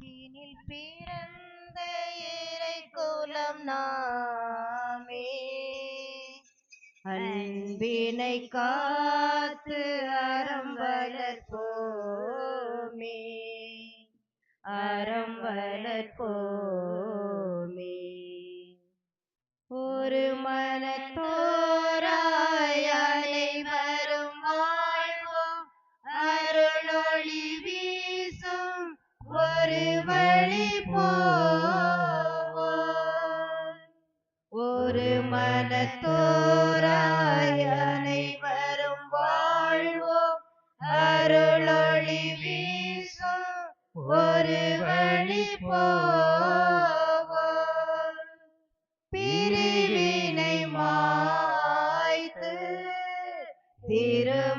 அன்பினில் பிறந்த இறை குலம் நாமே. அன்பினை காத்து அறம் வளர்ப்போமே. அறம் வளர்ப்போமே. ஒரு மனத்தோ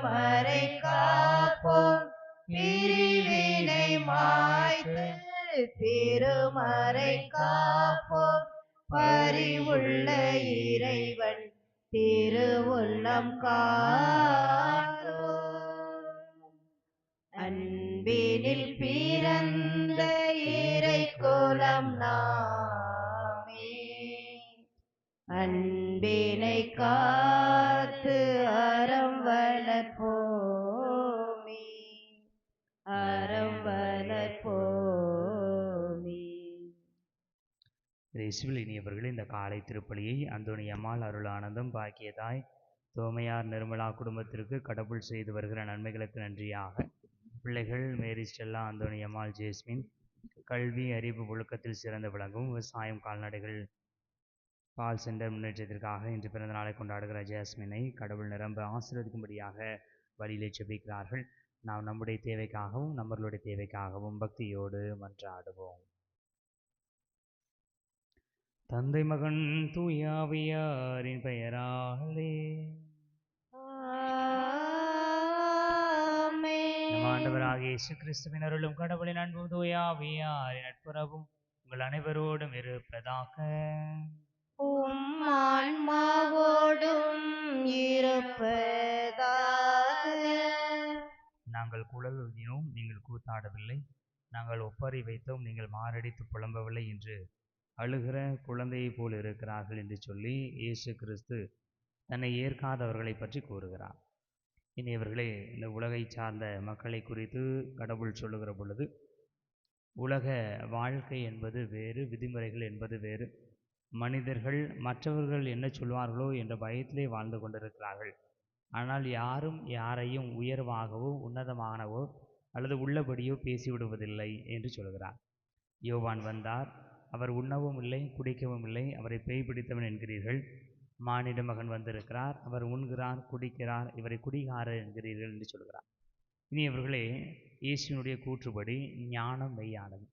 திருமறை காப்போம். பிரிவினை மாய்த்து திருமறை காப்போம். பறிவுள்ள இறைவன் திருவுள்ளம் காணோம் அன்பினில் பிறந்த இறை குலம் நாமே. அன்பினை கா இயேசுவில் இனியவர்களே இந்த காலை திருப்பலியை அந்தோணி அருளானந்தம் அருள் ஆனந்தம் பாக்கியதாய் தோமையார் நிர்மலா குடும்பத்திற்கு கடவுள் செய்து வருகிற நன்மைகளுக்கு நன்றியாக. பிள்ளைகள் மேரி ஸ்டெல்லா அந்தோணியம்மாள் ஜேஸ்மின் கல்வி அறிவு ஒழுக்கத்தில் சிறந்து விளங்கும் விவசாயம் கால்நடைகள் பால் சென்டர் முன்னேற்றத்திற்காக இன்று பிறந்த நாளை கொண்டாடுகிற ஜாஸ்மினை கடவுள் நிரம்ப ஆசீர்வதிக்கும்படியாக வழியிலே செபிக்கிறார்கள். நாம் நம்முடைய தேவைக்காகவும் நம்மளுடைய தேவைக்காகவும் பக்தியோடு மன்றாடுவோம். தந்தை மகன் தூயாவியாரின் பெயராலே. ஆண்டவராகிய இயேசு கிறிஸ்துவின் அருளும் கடவுளின் அன்பும் தூயாவியாரின் நட்புறவும் உங்கள் அனைவரோடும் இருப்பதாக. உம் ஆன்மாவோடும் இருப்பதாக. நாங்கள் குழல் நீங்கள் கூத்தாடவில்லை. நாங்கள் ஒப்பறை வைத்தோம் நீங்கள் மாரடித்து புலம்பவில்லை என்று அழுகிற குழந்தையைப் போல் இருக்கிறார்கள் என்று சொல்லி இயேசு கிறிஸ்து தன்னை ஏற்காதவர்களை பற்றி கூறுகிறார். இனி இவர்களே இந்த உலகை சார்ந்த மக்களை குறித்து கடவுள் சொல்லுகிற பொழுது உலக வாழ்க்கை என்பது வேறு விதிமுறைகள் என்பது வேறு. மனிதர்கள் மற்றவர்கள் என்ன சொல்வார்களோ என்ற பயத்திலே வாழ்ந்து கொண்டிருக்கிறார்கள். ஆனால் யாரும் யாரையும் உயர்வாகவோ உன்னதமானவோ அல்லது உள்ளபடியோ பேசிவிடுவதில்லை என்று சொல்கிறார். யோவான் வந்தார் அவர் உண்ணவும் இல்லை குடிக்கவும் இல்லை அவரை பேய் பிடித்தவன் என்கிறீர்கள். மானிட மகன் வந்திருக்கிறார். அவர் உண்கிறார் குடிக்கிறார் இவரை குடிகாரர் என்கிறீர்கள் என்று சொல்கிறார். இனி இவர்களே இயேசுவினுடைய கூற்றுப்படி ஞானம் மெய்யானது.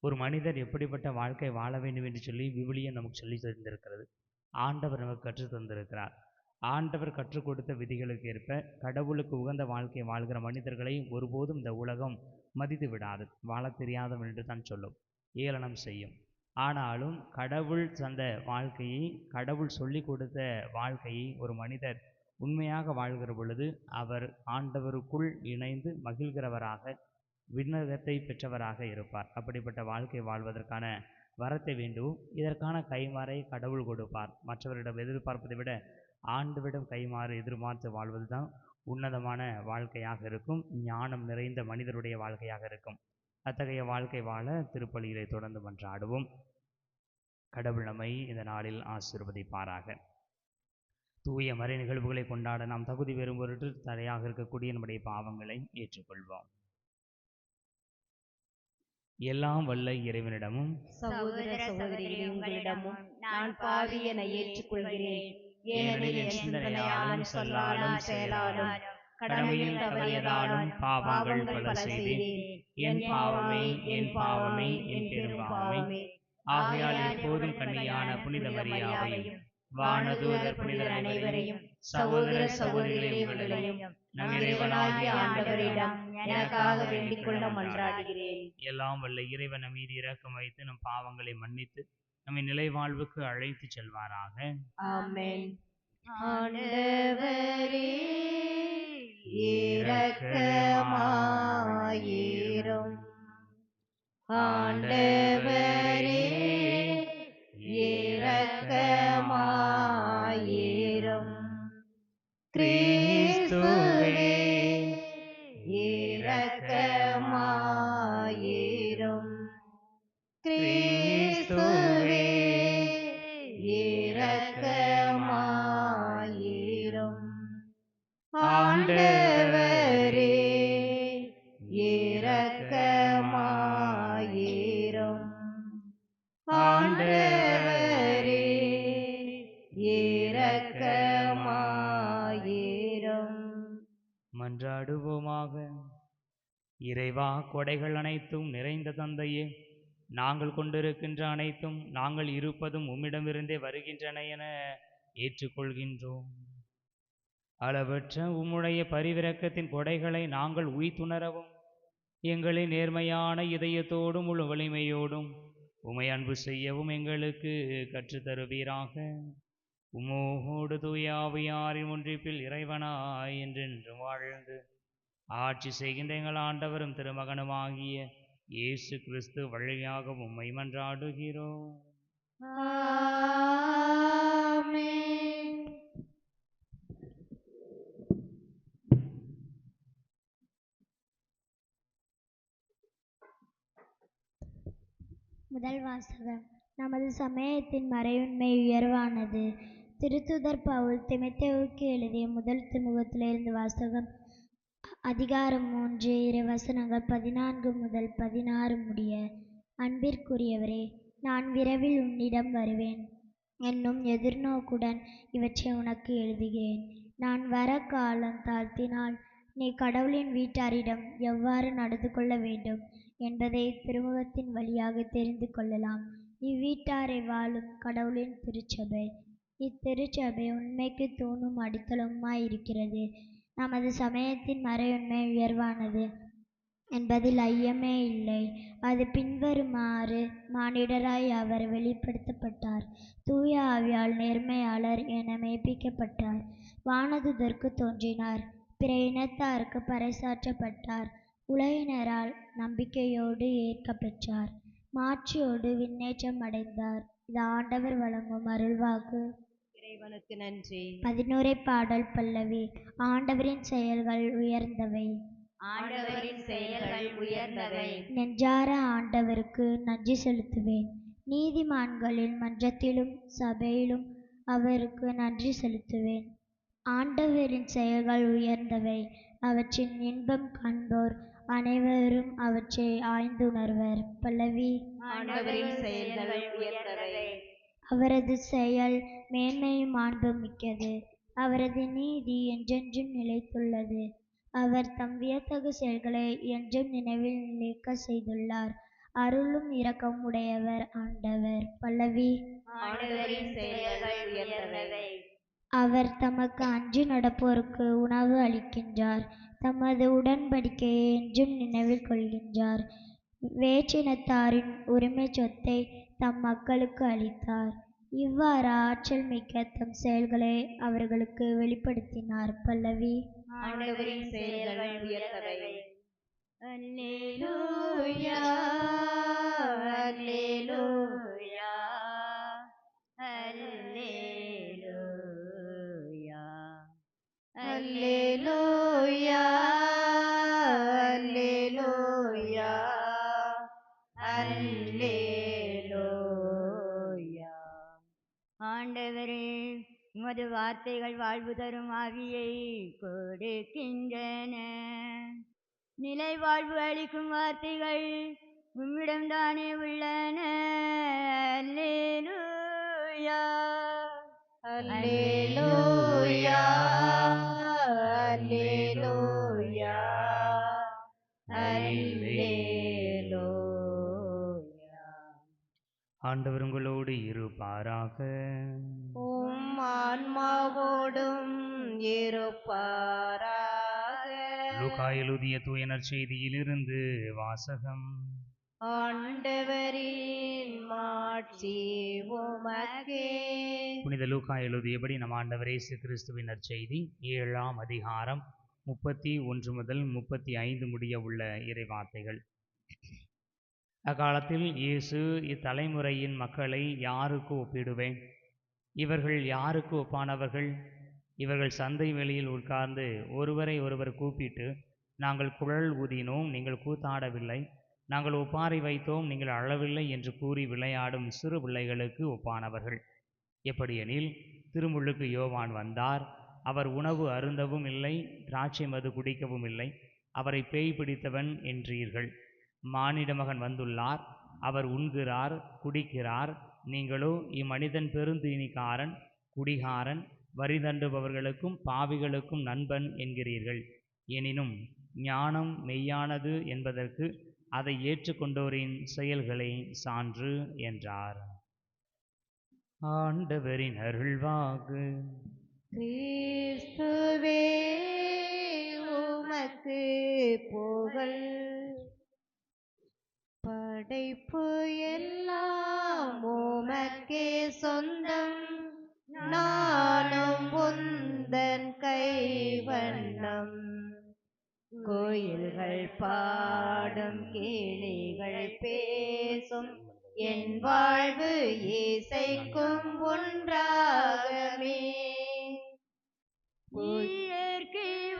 ஒரு மனிதர் எப்படிப்பட்ட வாழ்க்கை வாழ வேண்டும் என்று சொல்லி விவிலியம் நமக்கு சொல்லி தந்திருக்கிறது. ஆண்டவர் நமக்கு கற்றுத் தந்திருக்கிறார். ஆண்டவர் கற்றுக் கொடுத்த விதிகளுக்கு ஏற்ப கடவுளுக்கு உகந்த வாழ்க்கை வாழ்கிற மனிதர்களை ஒருபோதும் இந்த உலகம் மதித்து விடாது வாழத் தெரியாதவன் என்று தான் சொல்லும். ஏளனம் செய்யும். ஆனாலும் கடவுள் தந்த வாழ்க்கையை கடவுள் சொல்லி கொடுத்த வாழ்க்கையை ஒரு மனிதர் உண்மையாக வாழ்கிற பொழுது அவர் ஆண்டவருக்குள் இணைந்து மகிழ்கிறவராக விண்ணகத்தை பெற்றவராக இருப்பார். அப்படிப்பட்ட வாழ்க்கை வாழ்வதற்கான வரத்தை வேண்டும் இதற்கான கைமாறை கடவுள் கொடுப்பார். மற்றவரிடம் எதிர்பார்ப்பதை விட ஆண்டுவிடம் கைமாறு எதிர்பார்த்து வாழ்வது தான் உன்னதமான வாழ்க்கையாக இருக்கும். ஞானம் நிறைந்த மனிதருடைய வாழ்க்கையாக இருக்கும். அத்தகைய வாழ்க்கை வாழ திருப்பலியிலே தொடர்ந்து மன்றாடுவோம். கடவுள் நம்மை இந்த நாளில் ஆசிர்வதிப்பாராக. தூய மறை நிகழ்வுகளை கொண்டாட நாம் தகுதி பெறும் பொருட்டு தடையாக இருக்கக்கூடிய நம்முடைய பாவங்களை ஏற்றுக்கொள்வோம். எல்லாம் வல்ல இறைவனிடமும் சகோதர சகோதரிகளே உங்களிடமும் நான் பாவி என ஏற்றுக்கொள்கிறேன். ஏனெனில் சிந்தனையாலும் சொல்லாலும் செயலாலும் கடமையில் தவறியதாலும் பாவங்கள் பல செய்தேன். என் பாவமே என் பாவமே என் பெரும் பாவமே. ஆகையால் எப்போதும் கன்னியான புனித மரியாவையும் வானதூதர் புனிதர் அனைவரையும் சகோதர சகோதரிகளே உங்களையும் நம் இறைவனாகிய ஆண்டவரிடம் எனக்காக வேண்டிக் கொள்ள மன்றாடுகிறேன். எல்லாம் வல்ல இறைவன் நம் மீது இரக்கம் வைத்து நம் பாவங்களை மன்னித்து நம்மை நிலை வாழ்வுக்கு அழைத்து செல்வாராக. ஆமென். ஆண்டவரே இரக்கமாயிரும். ஆண்டவரே இரக்கமாயிரும். கிறிஸ்துவே ஆண்டவரே இரக்கமாயிரும். ஆண்டவரே இரக்கமாயிரும். மன்றாடுவோமாக. இறைவா கொடைகள் அனைத்தும் நிறைந்த தந்தையே நாங்கள் கொண்டிருக்கின்ற அனைத்தும் நாங்கள் இருப்பதும் உம்மிடமிருந்தே வருகின்றன என ஏற்றுக்கொள்கின்றோம். அளவற்ற உம்முடைய பரிவிரக்கத்தின் கொடைகளை நாங்கள் உய்த்துணரவும். எங்களை நேர்மையான இதயத்தோடும் முழு வலிமையோடும் உமை அன்பு செய்யவும் எங்களுக்கு கற்றுத்தருவீராக. உமோகோடு தூயாவியாரின் ஒன்றிப்பில் இறைவனாய் என்றென்று வாழ்ந்து ஆட்சி செய்கின்ற எங்கள் ஆண்டவரும் திருமகனுமாகிய இயேசு கிறிஸ்து வழியாக உம்மை மன்றாடுகிறோம். முதல் வாசகம். நமது சமயத்தின் மறையுண்மை உயர்வானது. திருத்துதர் பவுல் திமத்தேவுக்கு எழுதிய முதல் திருமுகத்திலிருந்து வாசகம். அதிகாரம் மூன்று இரு வசனங்கள் பதினான்கு முதல் பதினாறு முடிய அன்பிற்குரியவரே நான் விரைவில் உன்னிடம் வருவேன். என்னும் எதிர்நோக்குடன் இவற்றை உனக்கு எழுதுகிறேன். நான் வர காலம் தாழ்த்தினால் நீ கடவுளின் வீட்டாரிடம் எவ்வாறு நடந்து கொள்ள வேண்டும்? என்பதை திருமுகத்தின் வழியாக தெரிந்து கொள்ளலாம். இவ்வீட்டாரை வாழும் கடவுளின் திருச்சபை. இத்திருச்சபை உண்மைக்கு தூணும் அடித்தளமாய் இருக்கிறது. நமது சமயத்தின் மறையுண்மை உயர்வானது என்பதில் ஐயமே இல்லை. அது பின்வருமாறு மானிடராய் அவர் வெளிப்படுத்தப்பட்டார். தூய ஆவியால் நேர்மையாளர் என மெய்ப்பிக்கப்பட்டார். வானதுதற்கு தோன்றினார். பிற இனத்தாருக்கு பறைசாற்றப்பட்டார். உலகினரால் நம்பிக்கையோடு ஏற்கப் பெற்றார். மாட்சியோடு விண்ணேற்றம் அடைந்தார். இது ஆண்டவர் வழங்கும் அருள்வாக்கு. இறைவனுக்கு நன்றி. பதினோரை பாடல் பல்லவி. ஆண்டவரின் செயல்கள் உயர்ந்தவை. ஆண்டவரின் செயல்கள் உயர்ந்தவை. நெஞ்சார ஆண்டவருக்கு நன்றி செலுத்துவேன். நீதிமான்களின் மன்றத்திலும் சபையிலும் அவருக்கு நன்றி செலுத்துவேன். ஆண்டவரின் செயல்கள் உயர்ந்தவை. அவற்றின் இன்பம் காண்போர். அனைவரும் அவற்றை ஆய்ந்துணர்வர் பல்லவி. ஆண்டவரின் செயல்கள் உயர்ந்தவை. அவரது செயல் மேன்மையும் மாண்பும் மிக்கது அவரது நீதி என்றென்றும் நிலைத்துள்ளது. அவர் தம் வியத்தகு செயல்களை என்றும் நினைவில் நிலைக்க செய்துள்ளார். அருளும் இரக்கம் உடையவர் ஆண்டவர். பல்லவி. ஆண்டவரின் செயல்கள் உயர்ந்தவை. அவர் தமக்கு அஞ்சு நடப்போருக்கு உணவு அளிக்கின்றார். தமது உடன்படிக்கையை என்றும் நினைவில் கொள்கின்றார். வேற்றினத்தாரின் உரிமை சொத்தை தம் மக்களுக்கு அளித்தார். இவ்வாறு ஆற்றல் மிக்க தம் செயல்களை அவர்களுக்கு வெளிப்படுத்தினார் பல்லவி. ஆண்டவரின் செயல்கள் உயர்ந்தவை. அல்லேலூயா அல்லேலூயா அல்லேலூயா அல்லேலூயா அல்லேலூயா ஆண்டவரே உமது வார்த்தைகள் வாழ்வு தரும் ஆவியை கொடுக்கின்றன. நிலை வாழ்வு அளிக்கும் வார்த்தைகள் உம்மிடம்தானே உள்ளன. அல்லேலூயா. அல்லேலூயா. அல்லேலூயா. ஆண்டவர் உங்களோடு இருப்பாராக. உம் ஆன்மாவோடும் இருப்பாராக. லூக்கா எழுதிய தூயனர் செய்தியிலிருந்து வாசகம். ஆண்டவரின் மாட்சி உமக்கே. புனித லூக்கா எழுதியபடி நம் ஆண்டவர் இயேசு கிறிஸ்துவின் நற்செய்தி ஏழாம் அதிகாரம் முப்பத்தி ஒன்று முதல் முப்பத்தி ஐந்து முடிய உள்ள இறை வார்த்தைகள் அக்காலத்தில் இயேசு இத்தலைமுறையின் மக்களை யாருக்கு ஒப்பிடுவேன்? இவர்கள் யாருக்கு ஒப்பானவர்கள்? இவர்கள் சந்தை வெளியில் உட்கார்ந்து ஒருவரை ஒருவர் கூப்பிட்டு நாங்கள் குழல் ஊதினோம் நீங்கள் கூத்தாடவில்லை. நாங்கள் ஒப்பாரி வைத்தோம் நீங்கள் அழவில்லை என்று கூறி விளையாடும் சிறு பிள்ளைகளுக்கு ஒப்பானவர்கள். எப்படியெனில் திருமுள்ளுக்கு யோவான் வந்தார். அவர் உணவு அருந்தவும் இல்லை திராட்சை மது குடிக்கவும் இல்லை. அவரை பேய் பிடித்தவன் என்றீர்கள். மானிட மகன் வந்துள்ளார். அவர் உண்கிறார் குடிக்கிறார். நீங்களோ இம்மனிதன் பெருந்தீனிக்காரன் குடிகாரன் வரி தண்டுபவர்களுக்கும் பாவிகளுக்கும் நண்பன் என்கிறீர்கள். எனினும் ஞானம் மெய்யானது என்பதற்கு அதை ஏற்றுக்கொண்டோரின் செயல்களை சான்று என்றார். ஆண்டவரின் அருள்வாக்கு. கிறிஸ்துவே உமக்கு புகழ். படைப்பு எல்லாம் உமக்கே சொந்தம். நானும் உந்தன் கைவண்ணம். கோயில்கள் பாடும் கேளிகள் பேசும். என் வாழ்வு இசைக்கும் ஒன்றாகமே இயற்கை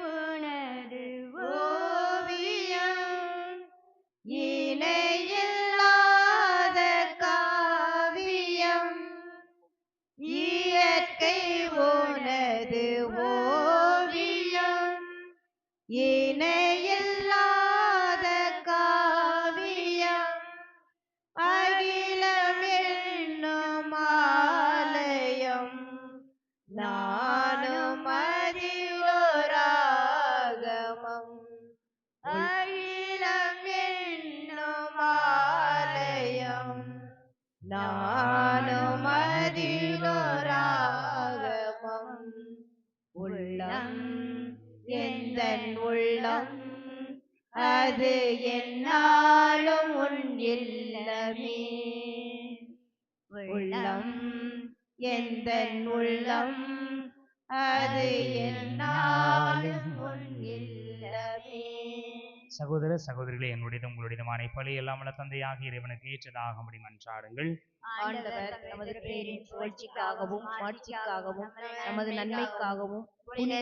சகோதரிகளே என்னுடையதும் உங்களுடையதுமான பழி எல்லாம் வல்ல தந்தையாகிய இறைவனுக்கு ஏற்றதாகும்படி மன்றாடுங்கள் ஆண்டவர் நமது பேரின் புகழ்ச்சிக்காகவும் மாட்சிக்காகவும் நமது நன்மைக்காகவும் புனித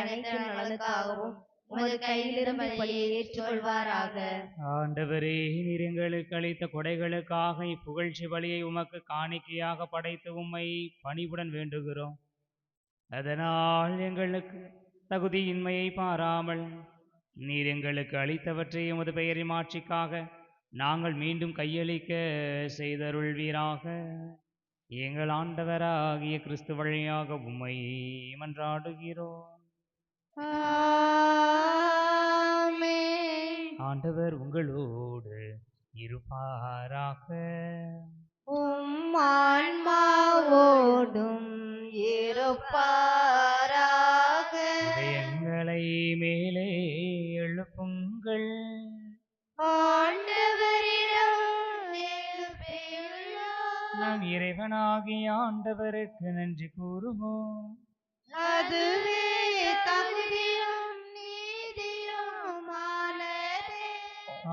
அனைத்து நலனுக்காகவும் உமது கையிலிருந்து பலியை ஏற்றுக்கொள்வாராக. ஆண்டவரே நீர் எங்களுக்கு அளித்த கொடைகளுக்காக இப்புகழ்ச்சி பலியை உமக்கு காணிக்கையாக படைத்து உம்மை பணிவுடன் வேண்டுகிறோம். அதனால் எங்களுக்கு தகுதியின்மையை பாராமல் நீர் எங்களுக்கு அளித்தவற்றை உமது பெயரின் மாட்சிக்காக நாங்கள் மீண்டும் கையளிக்க செய்தருள்வீராக எங்கள் ஆண்டவராகிய கிறிஸ்து வழியாக உம்மை மன்றாடுகிறோம். ஆண்டவர் உங்களோடு இருப்பாராக உம் ஆன்மாவோடும் இருப்பாராக இதயங்களை மேலே. நம் இறைவனாகிய ஆண்டவருக்கு நன்றி கூறுவோம். அதுவே தகுதியும் நீதியுமானதே.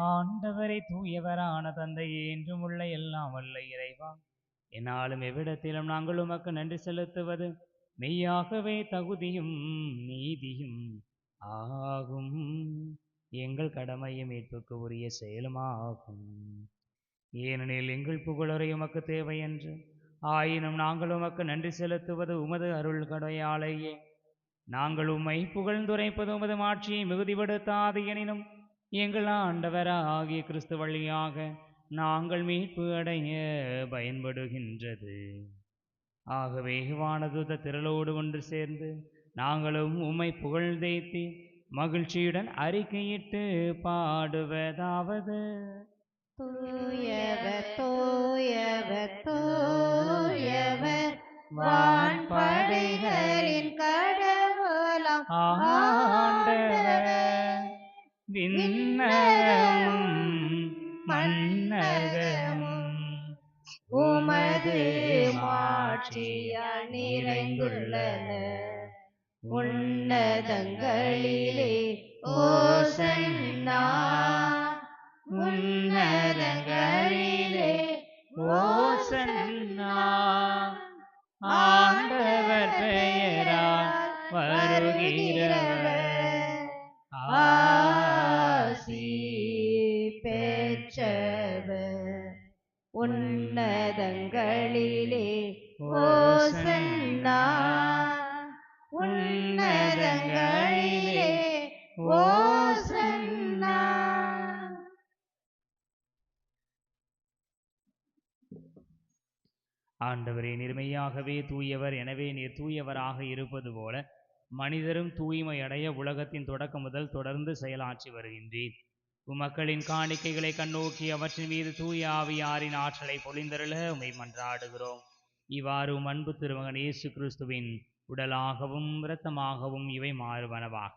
ஆண்டவரை தூயவரான தந்தையே என்றும் உள்ள எல்லாம் வல்ல இறைவா என்னாலும் எவ்விடத்திலும் நாங்கள் உமக்கு நன்றி செலுத்துவது மெய்யாகவே தகுதியும் நீதியும் ஆகும். எங்கள் கடமையும் மீட்புக்கு உரிய செயலுமாகும். ஏனெனில் எங்கள் புகழுரை உமக்கு தேவை என்று ஆயினும் நாங்கள் உமக்கு நன்றி செலுத்துவது உமது அருள் கடையாலேயே. நாங்கள் உம்மை புகழ்ந்துரைப்பது உமது மாட்சியை மிகுதிப்படுத்தாது எனினும் எங்கள் ஆண்டவராகிய கிறிஸ்து வழியாக நாங்கள் மீட்பு அடைய பயன்படுகின்றது. ஆகவே வானதுத திரளோடு ஒன்று சேர்ந்து நாங்களும் உம்மை புகழ்ந்தேத்தி மகிழ்ச்சியுடன் அறிக்கையிட்டு பாடுவதாவது. தூயவர் தூயவர் தூயவர் வான்படைகளின் கடவுளாம் ஆண்டவர். விண்ணகமும் மன்னகமும் உமது மாட்சியால் நிறைந்துள்ளன உன்னதங்களிலே ஓசன்னா உன்னதங்களிலே ஓசன்னா ஆண்டவர் பெயரா வருகிறவர் ஆசி பெற்றவர். உன்னதங்களிலே ஓசன்னா ஆண்டவரே நிர்மையாகவே தூயவர் எனவே நீர் தூயவராக இருப்பது போல மனிதரும் தூய்மை அடைய உலகத்தின் தொடக்கம் முதல் தொடர்ந்து செயலாற்றி வருகின்றீர் உமக்களின் காணிக்கைகளை கண்ணோக்கி அவற்றின் மீது தூய ஆவியாரின் ஆற்றலை பொழிந்தருள உமை மன்றாடுகிறோம். இவ்வாறு உம் அன்பு திருமகன் இயேசு கிறிஸ்துவின் உடலாகவும் இரத்தமாகவும் இவை மாறுவனவாக.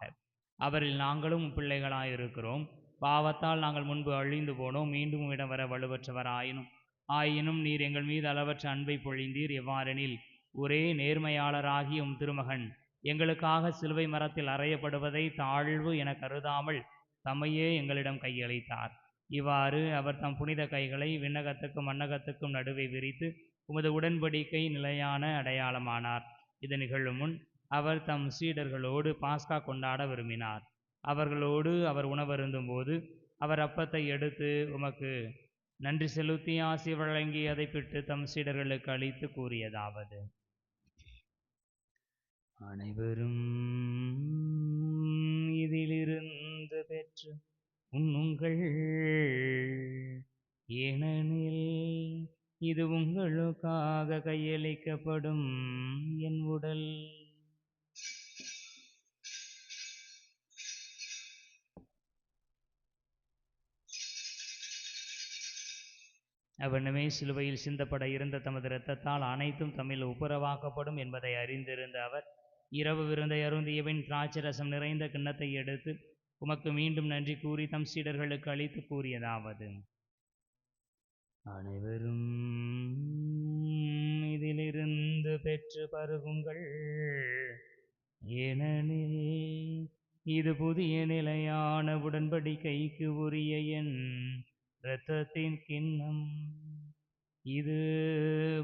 அவரில் நாங்களும் பிள்ளைகளாயிருக்கிறோம். பாவத்தால் நாங்கள் முன்பு அழிந்து போனோம். மீண்டும் இடம் வர வலுவற்றவராயினும் ஆயினும் நீர் எங்கள் மீது அளவற்ற அன்பை பொழிந்தீர் எவ்வாறெனில் ஒரே நேர்மையாளராகிய உம் திருமகன். எங்களுக்காக சிலுவை மரத்தில் அறையப்படுவதை தாழ்வு என கருதாமல் தம்மையே எங்களிடம் கையளித்தார். இவ்வாறு அவர் தம் புனித கைகளை விண்ணகத்துக்கும் மன்னகத்துக்கும் நடுவே விரித்து உமது உடன்படிக்கை நிலையான அடையாளமானார். இது நிகழும் முன் அவர் தம் சீடர்களோடு பாஸ்கா கொண்டாட விரும்பினார். அவர்களோடு அவர் உணவருந்தும் போது அவர் அப்பத்தை எடுத்து உமக்கு நன்றி செலுத்தி ஆசி வழங்கி அதை பெற்று தம் சீடர்களுக்கு அளித்து கூறியதாவது. அனைவரும் இதிலிருந்து பெற்று உண்ணுங்கள். ஏனெனில் இது உங்களுக்காக கையளிக்கப்படும் என் உடல். அவ்வண்ணமே சிலுவையில் சிந்தப்பட இருந்த தமது இரத்தத்தால் அனைத்தும் தமிழ் ஒப்புரவாக்கப்படும் என்பதை அறிந்திருந்த அவர் இரவு விருந்தை அருந்தியவின் திராட்சரசம் நிறைந்த கிண்ணத்தை எடுத்து உமக்கு மீண்டும் நன்றி கூறி தம் சீடர்களுக்கு அளித்து கூறியதாவது. அனைவரும் இதிலிருந்து பெற்று பருகுங்கள். ஏனெனில் இது புதிய நிலையான உடன்படிக்கைக்கு உரிய என் இரத்தத்தின் கிண்ணம். இது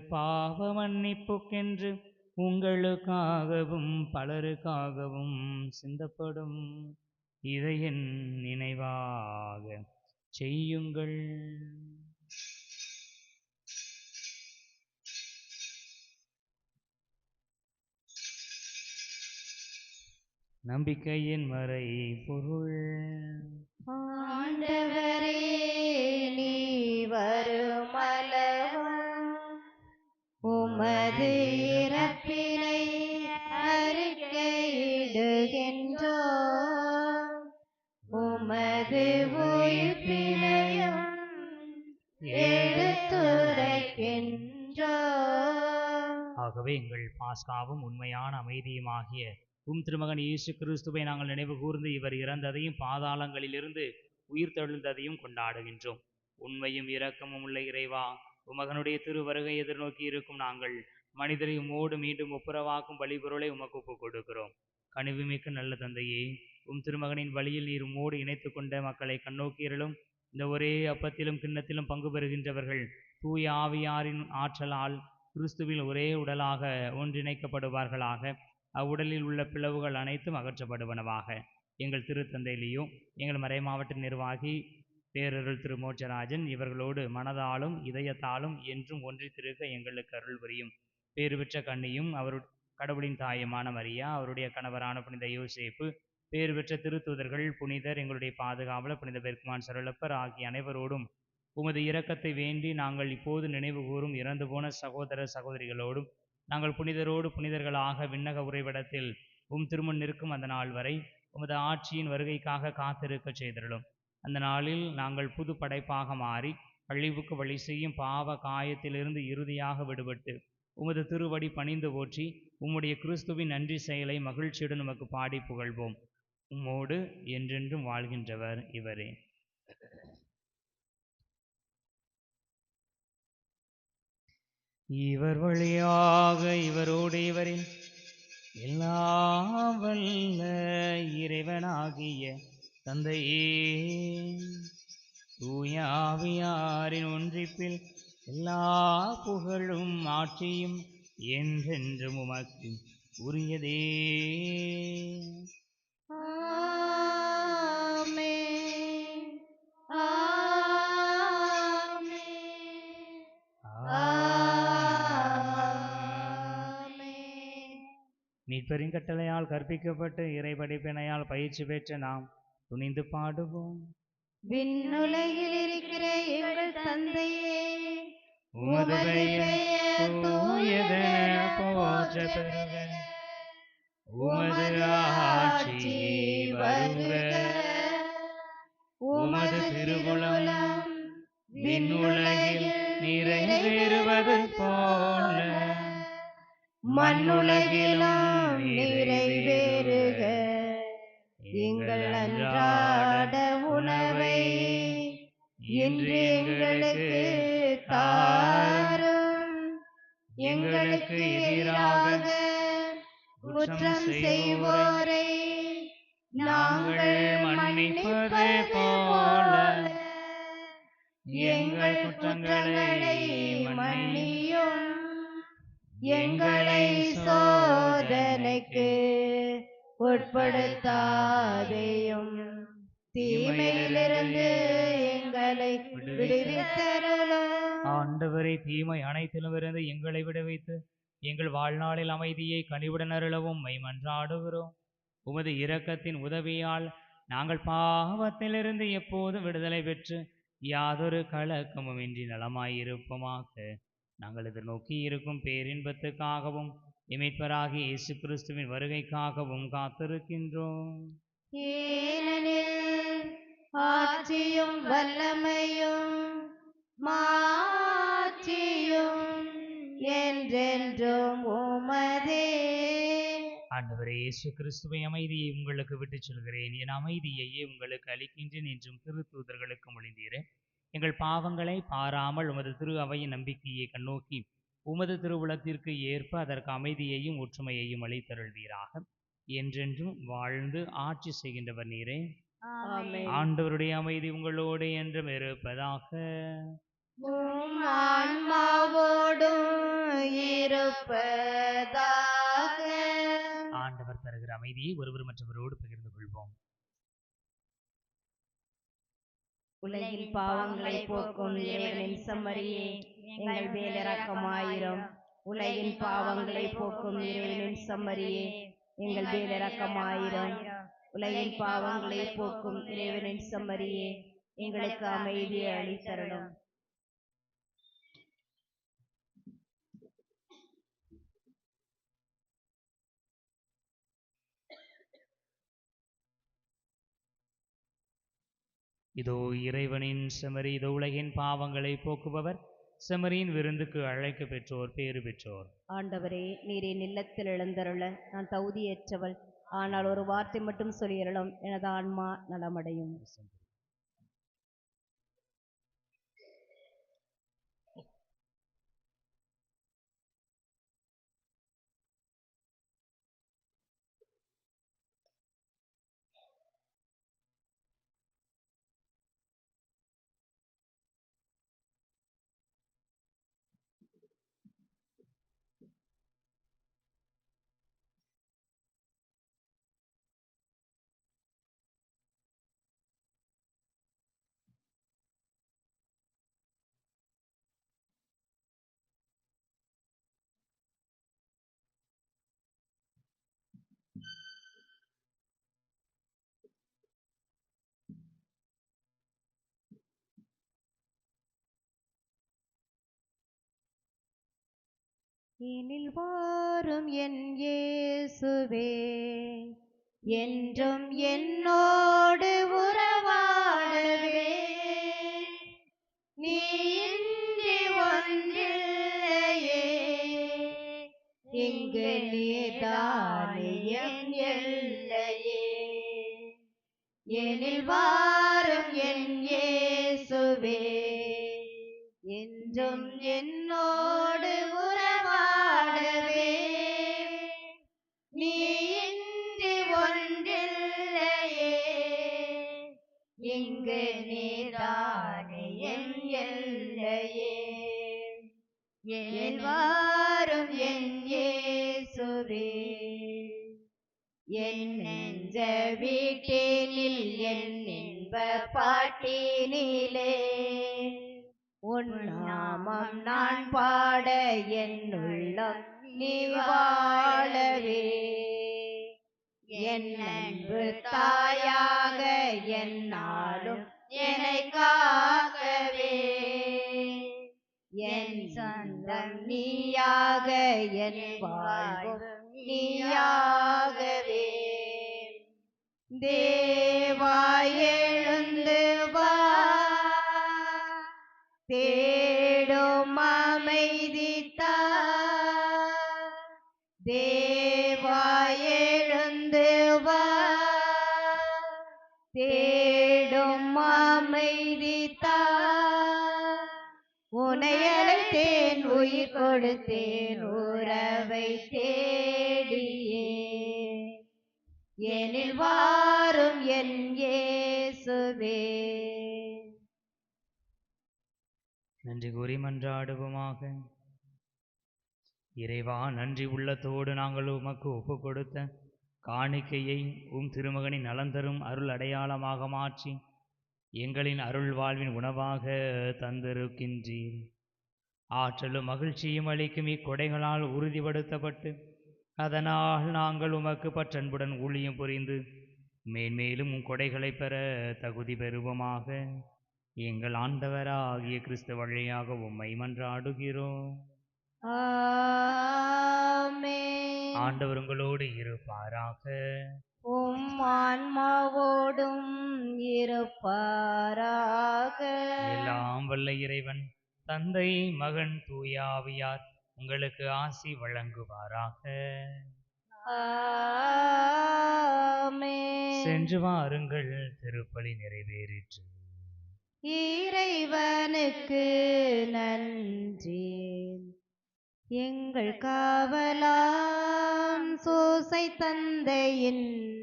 பாவ மன்னிப்புக்கென்று உங்களுக்காகவும் பலருக்காகவும் சிந்தப்படும் இதை என் நினைவாக செய்யுங்கள். நம்பிக்கையின் மறை பொருள். ஆண்டவரே நீ வருமளவும் உமது இறப்பினை அறிக்கையிடுகின்றோ உமது உயிர்ப்பினையும் எடுத்துரைக்கின்றோ ஆகவே எங்கள் பாஸ்காவும் உண்மையான அமைதியுமாகிய உம் திருமகன் இயேசு கிறிஸ்துவை நாங்கள் நினைவு கூர்ந்து இவர் இறந்ததையும் பாதாளங்களிலிருந்து உயிர் தெழுந்ததையும் கொண்டாடுகின்றோம். உண்மையும் இரக்கமும் உள்ள இறைவா உமகனுடைய திருவருகை எதிர்நோக்கி இருக்கும் நாங்கள் மனிதரை உமோடு மீண்டும் ஒப்புரவாக்கும் வழிபொருளை உமக்கு ஒப்புக் கொடுக்கிறோம். கனிவுமிக்க நல்ல தந்தையே உம் திருமகனின் வழியில் நீர் உமோடு இணைத்து கொண்ட மக்களை கண்ணோக்கியருளும் இந்த ஒரே அப்பத்திலும் கிண்ணத்திலும் பங்கு பெறுகின்றவர்கள் தூய ஆவியாரின் ஆற்றலால் கிறிஸ்துவில் ஒரே உடலாக ஒன்றிணைக்கப்படுவார்களாக. அவ்வுடலில் உள்ள பிளவுகள் அனைத்தும் அகற்றப்படுவனவாக. எங்கள் திருத்தந்தையிலேயோ எங்கள் மறைமாவட்ட நிர்வாகி பேரருள் திரு மோட்சராஜன் இவர்களோடு மனதாலும் இதயத்தாலும் என்றும் ஒன்றித்திருக்க எங்களுக்கு அருள் புரியும். பேறு பெற்ற கண்ணியும் அவரு கடவுளின் தாயுமான மரியா அவருடைய கணவரான புனித யோசேப்பு பேறு பெற்ற திருத்தூதர்கள் புனிதர் எங்களுடைய பாதுகாவலர் புனித பெருக்குமான் சரளப்பர் ஆகிய அனைவரோடும் உமது இரக்கத்தை வேண்டி நாங்கள் இப்போது நினைவு கூறும் இறந்து போன சகோதர சகோதரிகளோடும் நாங்கள் புனிதரோடு புனிதர்களாக விண்ணக உறைவிடத்தில் உம் திருமுன் நிற்கும் அந்த நாள் வரை உமது ஆட்சியின் வருகைக்காக காத்திருக்கச் செய்திருளும். அந்த நாளில் நாங்கள் புது படைப்பாக மாறி அழிவுக்கு வழி செய்யும் பாவ காயத்திலிருந்து இறுதியாக விடுபட்டு உமது திருவடி பணிந்து போற்றி உம்முடைய கிறிஸ்துவின் நன்றி செயலை மகிழ்ச்சியுடன் நமக்கு பாடி புகழ்வோம். உம்மோடு என்றென்றும் வாழ்கின்றவர் இவரே. இவர் வழியாக இவரோடு இவரின் எல்லா வல்ல இறைவனாகிய தந்தையே. தூயாவியாரின் ஒன்றிப்பில் எல்லா புகழும் ஆட்சியும் என்றென்றும் உமக்கு உரியதே. மீட்பரின் கட்டளையால் கற்பிக்கப்பட்டு இறை படிப்பினையால் பயிற்சி பெற்ற நாம் துணிந்து பாடுவோம். விண்ணுலகில் இருக்கிற எங்கள் தந்தையே உமது பெயர் தூயதென போற்ற பெறுக உமது ஆட்சி வருக. உமது திருவுளம் விண்ணுலகில் நிறைவேறுவது போல. மண்ணுலகிலும் நிறைவேறுக எங்கள் அன்றாட உணவை இன்று எங்களுக்கு தாரும். எங்களுக்கு எதிராக குற்றம் செய்வோரை நாங்கள் மன்னிப்பது போல. எங்கள் குற்றங்களை மன்னியும் எங்களை சோதனைக்கு உட்படுத்தாதையும். தீமையிலிருந்து எங்களை விடுவித்தரலாம் ஆண்டவரை தீமை அனைத்திலும் இருந்து எங்களை விடுவித்து எங்கள் வாழ்நாளில் அமைதியை கனிவுடன் அருளவும் மைமன்றாடுகிறோம். உமது இரக்கத்தின் உதவியால் நாங்கள் பாவத்திலிருந்து எப்போதும் விடுதலை பெற்று யாதொரு கலக்கமும் இன்றி நலமாயிருப்போமாக. நாங்கள் எதிர்நோக்கி இருக்கும் பேரின்பத்துக்காகவும் இமைப்பராகி இயேசு கிறிஸ்துவின் வருகைக்காகவும் காத்திருக்கின்றோம். ஏனெனில் ஆட்சியும் வல்லமையும் மாட்சியும் என்றென்றும் உமதே. ஆண்டவரே இயேசு கிறிஸ்துவை அமைதியை உங்களுக்கு விட்டுச் சொல்கிறேன். என் அமைதியையே உங்களுக்கு அளிக்கின்றேன் என்றும் திருத்தூதர்களுக்கு மொழிந்தீரே எங்கள் பாவங்களை பாராமல் உமது திரு அவையின் நம்பிக்கையை கண்ணோக்கி உமது திருவுளத்திற்கு ஏற்ப அதற்கு அமைதியையும் ஒற்றுமையையும் அளித்தருள்வீராக. என்றென்றும் வாழ்ந்து ஆட்சி செய்கின்றவர் நீரே. ஆண்டவருடைய அமைதி உங்களோடு என்றும் இருப்பதாக. ஆண்டவர் தருகிற அமைதியை ஒருவர் மற்றவரோடு பகிர்ந்து கொள்வோம். உலகின் பாவங்களை போக்கும் இறைவனின் செம்மறியே எங்கள் மேலிரக்கமாயிரும் உலகின் பாவங்களை போக்கும் இறைவனின் செம்மறியே எங்கள் மேலிரக்கமாயிரும் உலகின் பாவங்களை போக்கும் இறைவனின் செம்மறியே எங்களுக்கு அமைதியை அளித்தருளும் இதோ இறைவனின் செமரி இதோ உலகின் பாவங்களை போக்குபவர் செமரியின் விருந்துக்கு அழைக்க பெற்றோர் பேறு பெற்றோர். ஆண்டவரே நீரே நில்லத்தில் எழுந்தருள நான் தகுதியற்றவள். ஆனால் ஒரு வார்த்தை மட்டும் சொல்லியறலும் எனது ஆன்மா நலமடையும். எனில் வாரும் என் இயேசுவே. என்றும் என்னோடு உறவாடவே. நீ இன்றி ஒன்றில்லையே. இங்கு நீதானே என் எல்லையே. எனில் வாரும் நெஞ்ச வீட்டினில் என் இன்ப பாட்டினிலே. உன் நாமம் நான் பாட என் உள்ளம் நீ வாழவே. என் அன்பு தாயாக என்னாலும் என்னை காக்கவே என் சொந்தம் நீயாக என் வாழ்வும் நீயாகவே. தேவா எழுந்து வா. தேடும் அமைதி தேவா எழுந்து வா. தேடும் அமைதி உனையழைத்தேன் உயிர் கொடுத்தேன் உறவை தேடியே. எனில் வா என் இயேசுவே. நன்றி கூறி மன்றாடுவோமாக. இறைவா நன்றி உள்ளத்தோடு நாங்கள் உமக்கு ஒப்பு கொடுத்த காணிக்கையை உம் திருமகனின் நலன் தரும் அருள் அடையாளமாக மாற்றி எங்களின் அருள் வாழ்வின் உணவாக தந்திருக்கின்றீர். ஆற்றலும் மகிழ்ச்சியும் அளிக்கும் இக்கொடைகளால் உறுதிப்படுத்தப்பட்டு அதனால் நாங்கள் உமக்கு பற்றன்புடன் ஊழியம் புரிந்து மேன்மேலும் உம் கொடைகளைப் பெற தகுதி பெறுவோமாக எங்கள் ஆண்டவராகிய கிறிஸ்து வழியாக உம்மை மன்றாடுகிறோம். ஆண்டவர் உங்களோடு இருப்பாராக உம் ஆன்மாவோடும் இருப்பாராக எல்லாம் வல்ல இறைவன் தந்தை மகன் தூயாவியார் உங்களுக்கு ஆசி வழங்குவாராக. சென்று வாருங்கள் திருப்பலி நிறைவேறிற்று. இறைவனுக்கு நன்றி எங்கள் காவலாம் சூசை தந்தையின்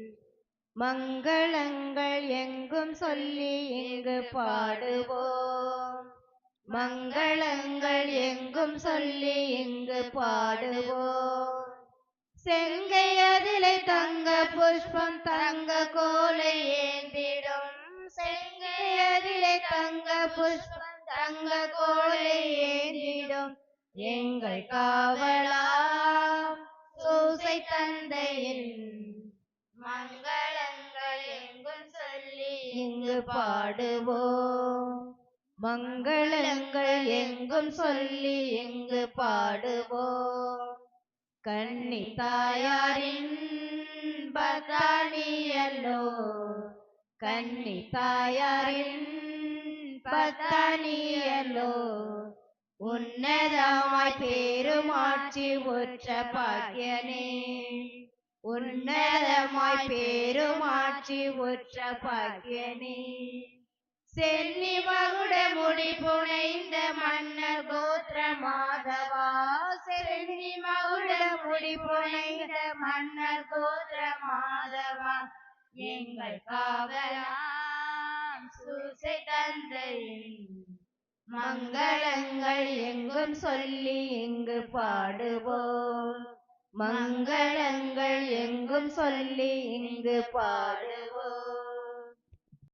மங்களங்கள் எங்கும் சொல்லி இங்கு பாடுவோம். மங்களங்கள் எங்கும் சொல்லி இங்கு பாடுவோம். செங்கையதிலை தங்க புஷ்பம் தங்க கோலை ஏந்திடும். செங்கையதிலை தங்க புஷ்பம் தங்க கோலை ஏந்திடும். எங்கள் காவலா சூசை தந்தையின் மங்களங்கள் எங்கும் சொல்லி இங்கு பாடுவோம். மங்களங்கள் எங்கும் சொல்லி இங்கு பாடுவோம். കണ്ണിത്തായാറിൻപത്തണിയല്ലോ കണ്ണിത്തായാറിൻപത്തണിയല്ലോ ഉന്നതമായി പേരുമാറ്റി ഒറ്റ ഭാഗ്യനെ. ഉന്നതമായി പേരുമാറ്റി ഒറ്റ ഭാഗ്യനെ. சென்னி மகுட முடி புனைந்த மன்னர் கோத்திர மாதவா சென்னி மகுட முடி புனைந்த மன்னர் கோத்திர மாதவா எங்கள் காவலாம் சூசை தந்தையின் மங்களங்கள் எங்கும் சொல்லி இங்கு பாடுவோம். மங்களங்கள் எங்கும் சொல்லி இங்கு பாடுவோம்.